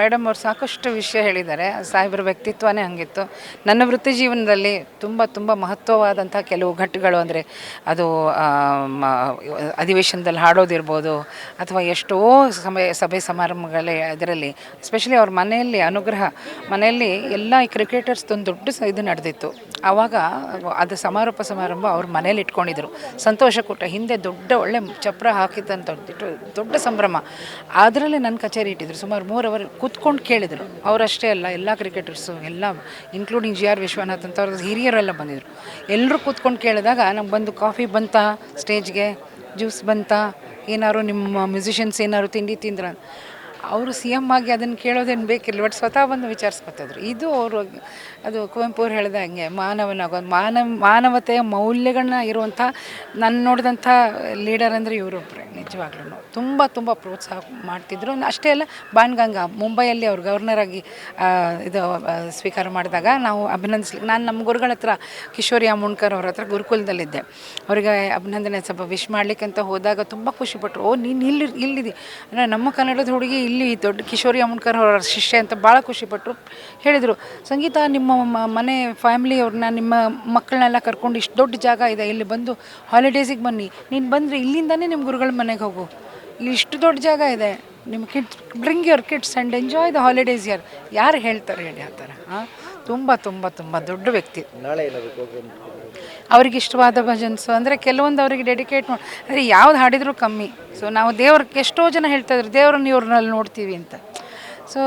Madam ಅವರು ಸಾಕಷ್ಟು ವಿಷಯ ಹೇಳಿದ್ದಾರೆ. ಸಾಹೇಬರ ವ್ಯಕ್ತಿತ್ವನೇ ಹಂಗಿತ್ತು. ನನ್ನ ವೃತ್ತಿ ಜೀವನದಲ್ಲಿ ತುಂಬ ತುಂಬ ಮಹತ್ವವಾದಂಥ ಕೆಲವು ಘಟ್ಟಗಳು ಅಂದರೆ ಅದು ಅಧಿವೇಶನದಲ್ಲಿ ಹಾಡೋದಿರ್ಬೋದು ಅಥವಾ ಎಷ್ಟೋ ಸಮಯ, ಸಭೆ ಸಮಾರಂಭಗಳೇ ಅದರಲ್ಲಿ ಎಸ್ಪೆಷಲಿ ಅವ್ರ ಮನೆಯಲ್ಲಿ ಅನುಗ್ರಹ, ಮನೆಯಲ್ಲಿ ಎಲ್ಲ ಈ ಕ್ರಿಕೆಟರ್ಸ್ ಒಂದು ದೊಡ್ಡ ಇದು ನಡೆದಿತ್ತು. ಆವಾಗ ಅದು ಸಮಾರೋಪ ಸಮಾರಂಭ ಅವ್ರ ಮನೇಲಿ ಇಟ್ಕೊಂಡಿದ್ರು. ಸಂತೋಷ ಕೂಟ, ಹಿಂದೆ ದೊಡ್ಡ ಒಳ್ಳೆ ಚಪ್ರ ಹಾಕಿದ್ದಂಥ ದೊಡ್ಡ ಸಂಭ್ರಮ. ಅದರಲ್ಲಿ ನನ್ನ ಕಚೇರಿ ಇಟ್ಟಿದ್ರು. ಸುಮಾರು ಮೂರು ಅವರ್ ಕೂತ್ಕೊಂಡು ಕೇಳಿದರು. ಅವರಷ್ಟೇ ಅಲ್ಲ, ಎಲ್ಲ ಕ್ರಿಕೆಟರ್ಸು ಎಲ್ಲ ಇನ್ಕ್ಲೂಡಿಂಗ್ ಜಿ ಆರ್ ವಿಶ್ವನಾಥ್ ಅಂತ ಅವ್ರ ಹಿರಿಯರೆಲ್ಲ ಬಂದಿದ್ರು. ಎಲ್ಲರೂ ಕೂತ್ಕೊಂಡು ಕೇಳಿದಾಗ, ನಮ್ಗೆ ಬಂದು ಕಾಫಿ ಬಂತ? ಸ್ಟೇಜ್ಗೆ ಜ್ಯೂಸ್ ಬಂತ? ಏನಾದ್ರು ನಿಮ್ಮ ಮ್ಯೂಸಿಷಿಯನ್ಸ್ ಏನಾದ್ರು ತಿಂಡಿ ತಿಂದ್ರ? ಅವರು ಸಿ ಎಂ ಆಗಿ ಅದನ್ನು ಕೇಳೋದೇನು ಬೇಕಿಲ್ಲ ಬಟ್ ಸ್ವತಃ ಬಂದು ವಿಚಾರಿಸ್ಕೊತಿದ್ರು. ಇದು ಅವರು, ಅದು ಕುವೆಂಪು ಅವ್ರು ಹೇಳಿದ ಹಾಗೆ ಮಾನವನಾಗೋದು ಮಾನವ, ಮಾನವತೆಯ ಮೌಲ್ಯಗಳನ್ನ ಇರುವಂಥ ನಾನು ನೋಡಿದಂಥ ಲೀಡರ್ ಅಂದರೆ ಇವರೊಬ್ಬರೇ ನಿಜವಾಗ್ಲೂ ತುಂಬ ತುಂಬ ಪ್ರೋತ್ಸಾಹ ಮಾಡ್ತಿದ್ರು. ಅಷ್ಟೇ ಅಲ್ಲ, ಬಾಣಗಂಗಾ, ಮುಂಬೈಯಲ್ಲಿ ಅವ್ರು ಗವರ್ನರ್ ಆಗಿ ಇದು ಸ್ವೀಕಾರ ಮಾಡಿದಾಗ ನಾವು ಅಭಿನಂದಿಸ್ಲಿಕ್ಕೆ ನಾನು ನಮ್ಮ ಗುರುಗಳ ಹತ್ರ, ಕಿಶೋರಿ ಅಮುಣ್ಕರ್ ಅವ್ರ ಹತ್ರ ಗುರುಕುಲದಲ್ಲಿದ್ದೆ. ಅವರಿಗೆ ಅಭಿನಂದನೆ, ಸ್ವಲ್ಪ ವಿಶ್ ಮಾಡ್ಲಿಕ್ಕೆ ಅಂತ ಹೋದಾಗ ತುಂಬ ಖುಷಿಪಟ್ಟರು ಓ ನೀನು ಇಲ್ಲಿ ಇಲ್ಲಿದೆ ಅಂದರೆ ನಮ್ಮ ಕನ್ನಡದ ಹುಡುಗಿ ಇಲ್ಲಿ ದೊಡ್ಡ ಕಿಶೋರಿ ಅಮುಣ್ಕರ್ ಅವರ ಶಿಷ್ಯ ಅಂತ ಭಾಳ ಖುಷಿಪಟ್ಟರು ಹೇಳಿದರು, ಸಂಗೀತ ನಿಮ್ಮ ಮನೆ ಫ್ಯಾಮಿಲಿಯವ್ರನ್ನ ನಿಮ್ಮ ಮಕ್ಕಳನ್ನೆಲ್ಲ ಕರ್ಕೊಂಡು ಇಷ್ಟು ದೊಡ್ಡ ಜಾಗ ಇದೆ, ಇಲ್ಲಿ ಬಂದು ಹಾಲಿಡೇಸಿಗೆ ಬನ್ನಿ. ನೀನು ಬಂದರೆ ಇಲ್ಲಿಂದನೇ ನಿಮ್ಮ ಗುರುಗಳ ಮನೆಗೆ ಹೋಗು. ಇಲ್ಲಿ ಇಷ್ಟು ದೊಡ್ಡ ಜಾಗ ಇದೆ. ನಿಮ್ಮ kids bring your kids and enjoy the holidays year ಯಾರು ಹೇಳ್ತಾರೆ ಹೇಳಿ ಆ ಥರ ಹಾಂ ತುಂಬ ತುಂಬ ತುಂಬ ದೊಡ್ಡ ವ್ಯಕ್ತಿ. ನಾಳೆ ಅವ್ರಿಗೆ ಇಷ್ಟವಾದ ಭಜನ್ಸು ಅಂದರೆ ಕೆಲವೊಂದು ಅವರಿಗೆ ಡೆಡಿಕೇಟ್ ಮಾಡಿ ಅಂದರೆ ಯಾವ್ದು ಹಾಡಿದರೂ ಕಮ್ಮಿ. ಸೊ ನಾವು ದೇವ್ರಿಗೆ ಎಷ್ಟೋ ಜನ ಹೇಳ್ತಾ ಇದ್ರು, ದೇವ್ರನ್ನ ಇವ್ರನ್ನಲ್ಲಿ ನೋಡ್ತೀವಿ ಅಂತ. ಸೊ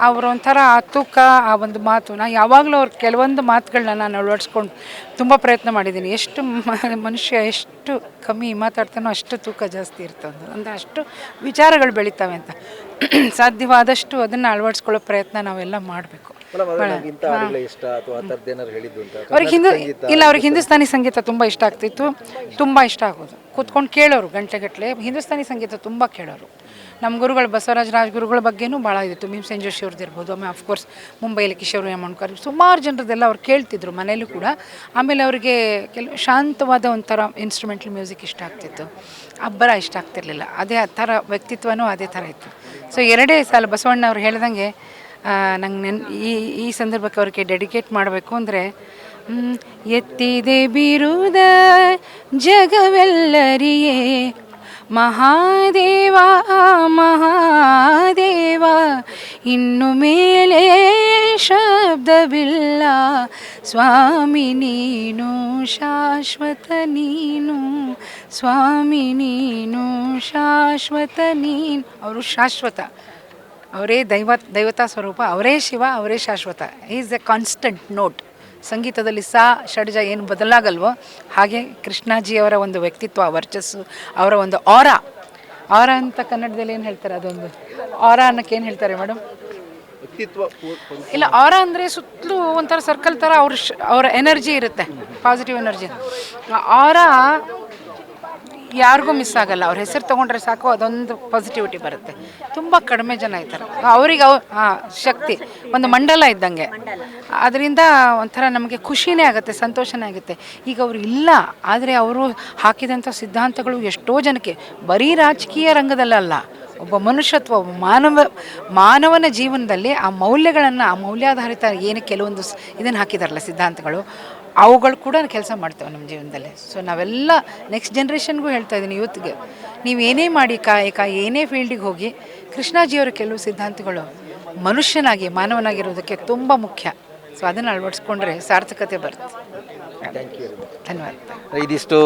ಅವ್ರ ಒಂಥರ ಆ ತೂಕ, ಆ ಒಂದು ಮಾತು. ನಾ ಯಾವಾಗಲೂ ಅವ್ರ ಕೆಲವೊಂದು ಮಾತುಗಳನ್ನ ನಾನು ಅಳವಡಿಸ್ಕೊಂಡು ತುಂಬ ಪ್ರಯತ್ನ ಮಾಡಿದ್ದೀನಿ ಎಷ್ಟು ಮನುಷ್ಯ ಎಷ್ಟು ಕಮ್ಮಿ ಮಾತಾಡ್ತಾನೋ ಅಷ್ಟು ತೂಕ ಜಾಸ್ತಿ ಇರ್ತದೆ ಅಂದರೆ ಅಷ್ಟು ವಿಚಾರಗಳು ಬೆಳೀತಾವೆ ಅಂತ. ಸಾಧ್ಯವಾದಷ್ಟು ಅದನ್ನು ಅಳವಡಿಸ್ಕೊಳ್ಳೋ ಪ್ರಯತ್ನ ನಾವೆಲ್ಲ ಮಾಡಬೇಕು. ಅವ್ರಿಗೆ ಹಿಂದೂ ಇಲ್ಲ ಅವ್ರಿಗೆ ಹಿಂದೂಸ್ತಾನಿ ಸಂಗೀತ ತುಂಬ ಇಷ್ಟ ಆಗ್ತಿತ್ತು. ತುಂಬ ಇಷ್ಟ ಆಗೋದು. ಕೂತ್ಕೊಂಡು ಕೇಳೋರು ಗಂಟೆಗಟ್ಟಲೆ ಹಿಂದೂಸ್ತಾನಿ ಸಂಗೀತ ತುಂಬ ಕೇಳೋರು. ನಮ್ಮ ಗುರುಗಳು ಬಸವರಾಜ ರಾಜಗುರುಗಳ ಬಗ್ಗೆನೂ ಭಾಳ ಇತ್ತು ಭೀಮಸೇನ್ ಜೋಶಿ ಅವ್ರದ್ದು ಇರ್ಬೋದು ಆಮೇಲೆ ಅಫ್ಕೋರ್ಸ್ ಮುಂಬೈಲಿ ಕಿಶೋರ್ ಯಮಣ್ಕರ್ ಸುಮಾರು ಜನರದೆಲ್ಲ ಅವ್ರು ಕೇಳ್ತಿದ್ರು ಮನೇಲೂ ಕೂಡ. ಆಮೇಲೆ ಅವರಿಗೆ ಕೆಲವು ಶಾಂತವಾದ ಒಂಥರ ಇನ್ಸ್ಟ್ರೂಮೆಂಟಲ್ ಮ್ಯೂಸಿಕ್ ಇಷ್ಟ ಆಗ್ತಿತ್ತು. ಅಬ್ಬರ ಇಷ್ಟ ಆಗ್ತಿರ್ಲಿಲ್ಲ. ಅದೇ ಆ ಥರ ವ್ಯಕ್ತಿತ್ವನೂ ಅದೇ ಥರ ಇತ್ತು. ಸೊ ಎರಡೇ ಸಾಲ ಬಸವಣ್ಣ ಅವ್ರು ಹೇಳ್ದಂಗೆ ನಂಗೆ ನೆನ್ ಈ ಈ ಸಂದರ್ಭಕ್ಕೆ ಅವ್ರಿಗೆ ಡೆಡಿಕೇಟ್ ಮಾಡಬೇಕು ಅಂದರೆ ಎತ್ತಿದೆ ಬಿರುದ ಜಗವೆಲ್ಲರಿಯೇ, ಮಹಾದೇವ ಮಹಾದೇವ, ಇನ್ನು ಮೇಲೆ ಶಬ್ದವಿಲ್ಲ, ಸ್ವಾಮಿ ನೀನು, ಶಾಶ್ವತ ನೀನು, ಸ್ವಾಮಿ ನೀನು, ಶಾಶ್ವತ ನೀನು. ಅವರು ಶಾಶ್ವತ. ಅವರೇ ದೈವ ದೈವತಾ ಸ್ವರೂಪ ಅವರೇ ಶಿವ ಅವರೇ ಶಾಶ್ವತ. ಈಸ್ ಎ ಕಾನ್ಸ್ಟಂಟ್ ನೋಟ್ ಸಂಗೀತದಲ್ಲಿ ಸಾ ಷಡ್ಜ ಏನು ಬದಲಾಗಲ್ವೋ ಹಾಗೆ ಕೃಷ್ಣಾಜಿಯವರ ಒಂದು ವ್ಯಕ್ತಿತ್ವ ವರ್ಚಸ್ಸು ಅವರ ಒಂದು ಆರ ಆರ ಅಂತ ಕನ್ನಡದಲ್ಲಿ ಏನು ಹೇಳ್ತಾರೆ ಅದೊಂದು? ಆರ ಅನ್ನಕ್ಕೆ ಏನು ಹೇಳ್ತಾರೆ ಮೇಡಮ್ ಇಲ್ಲ ಆರ ಅಂದರೆ ಸುತ್ತಲೂ ಒಂಥರ ಸರ್ಕಲ್ ಥರ ಅವ್ರ ಶ ಅವರ ಎನರ್ಜಿ ಇರುತ್ತೆ ಪಾಸಿಟಿವ್ ಎನರ್ಜಿ ಆರ ಯಾರಿಗೂ ಮಿಸ್ ಆಗಲ್ಲ. ಅವ್ರ ಹೆಸರು ತೊಗೊಂಡ್ರೆ ಸಾಕು, ಅದೊಂದು ಪಾಸಿಟಿವಿಟಿ ಬರುತ್ತೆ. ತುಂಬ ಕಡಿಮೆ ಜನ ಇದ್ದಾರೆ. ಅವ್ರಿಗೆ ಅವ್ ಹಾಂ, ಶಕ್ತಿ. ಒಂದು ಮಂಡಲ ಇದ್ದಂಗೆ. ಅದರಿಂದ ಒಂಥರ ನಮಗೆ ಖುಷಿನೇ ಆಗುತ್ತೆ, ಸಂತೋಷನೇ ಆಗುತ್ತೆ. ಈಗ ಅವರು ಇಲ್ಲ, ಆದರೆ ಅವರು ಹಾಕಿದಂಥ ಸಿದ್ಧಾಂತಗಳು ಎಷ್ಟೋ ಜನಕ್ಕೆ ಬರೀ ರಾಜಕೀಯ ರಂಗದಲ್ಲಲ್ಲ, ಒಬ್ಬ ಮನುಷ್ಯತ್ವ ಮಾನವ, ಮಾನವನ ಜೀವನದಲ್ಲಿ ಆ ಮೌಲ್ಯಗಳನ್ನು, ಆ ಮೌಲ್ಯಾಧಾರಿತ ಏನು ಕೆಲವೊಂದು ಇದನ್ನು ಹಾಕಿದಾರಲ್ಲ ಸಿದ್ಧಾಂತಗಳು ಅವುಗಳು ಕೂಡ ಕೆಲಸ ಮಾಡ್ತವೆ ನಮ್ಮ ಜೀವನದಲ್ಲಿ. ಸೊ ನಾವೆಲ್ಲ ನೆಕ್ಸ್ಟ್ ಜನ್ರೇಷನ್ಗೂ ಹೇಳ್ತಾ ಇದ್ದೀನಿ ಯೂತ್ಗೆ. ನೀವು ಏನೇ ಮಾಡಿ ಕಾಯಕ ಏನೇ ಫೀಲ್ಡಿಗೆ ಹೋಗಿ, ಕೃಷ್ಣಾಜಿಯವರ ಕೆಲವು ಸಿದ್ಧಾಂತಗಳು ಮನುಷ್ಯನಾಗಿ ಮಾನವನಾಗಿರೋದಕ್ಕೆ ತುಂಬ ಮುಖ್ಯ. ಸೊ ಅದನ್ನು ಅಳವಡಿಸ್ಕೊಂಡ್ರೆ ಸಾರ್ಥಕತೆ ಬರುತ್ತೆ. ಧನ್ಯವಾದ ಇದಿಷ್ಟು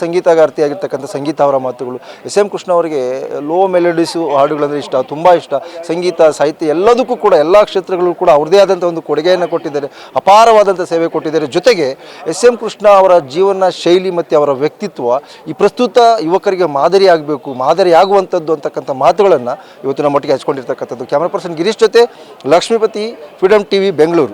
ಸಂಗೀತಗಾರ್ತಿಯಾಗಿರ್ತಕ್ಕಂಥ ಸಂಗೀತ ಅವರ ಮಾತುಗಳು. ಎಸ್ ಎಂ ಕೃಷ್ಣ ಅವರಿಗೆ ಲೋ ಮೆಲೋಡಿಸು ಹಾಡುಗಳಂದ್ರೆ ಇಷ್ಟ ತುಂಬ ಇಷ್ಟ. ಸಂಗೀತ ಸಾಹಿತ್ಯ ಎಲ್ಲದಕ್ಕೂ ಕೂಡ ಎಲ್ಲ ಕ್ಷೇತ್ರಗಳು ಕೂಡ ಅವ್ರದ್ದೇ ಆದಂಥ ಒಂದು ಕೊಡುಗೆಯನ್ನು ಕೊಟ್ಟಿದ್ದಾರೆ ಅಪಾರವಾದಂಥ ಸೇವೆ ಕೊಟ್ಟಿದ್ದಾರೆ. ಜೊತೆಗೆ ಎಸ್ ಎಂ ಕೃಷ್ಣ ಅವರ ಜೀವನ ಶೈಲಿ ಮತ್ತು ಅವರ ವ್ಯಕ್ತಿತ್ವ ಈ ಪ್ರಸ್ತುತ ಯುವಕರಿಗೆ ಮಾದರಿ ಆಗಬೇಕು ಮಾದರಿ ಆಗುವಂಥದ್ದು ಅಂತಕ್ಕಂಥ ಮಾತುಗಳನ್ನು ಇವತ್ತಿನ ಮಟ್ಟಿಗೆ ಹಚ್ಕೊಂಡಿರ್ತಕ್ಕಂಥದ್ದು. ಕ್ಯಾಮ್ರಾ ಪರ್ಸನ್ ಗಿರೀಶ್ ಜೊತೆ ಲಕ್ಷ್ಮೀಪತಿ ಫ್ರೀಡಮ್ ಟಿವಿ ಬೆಂಗಳೂರು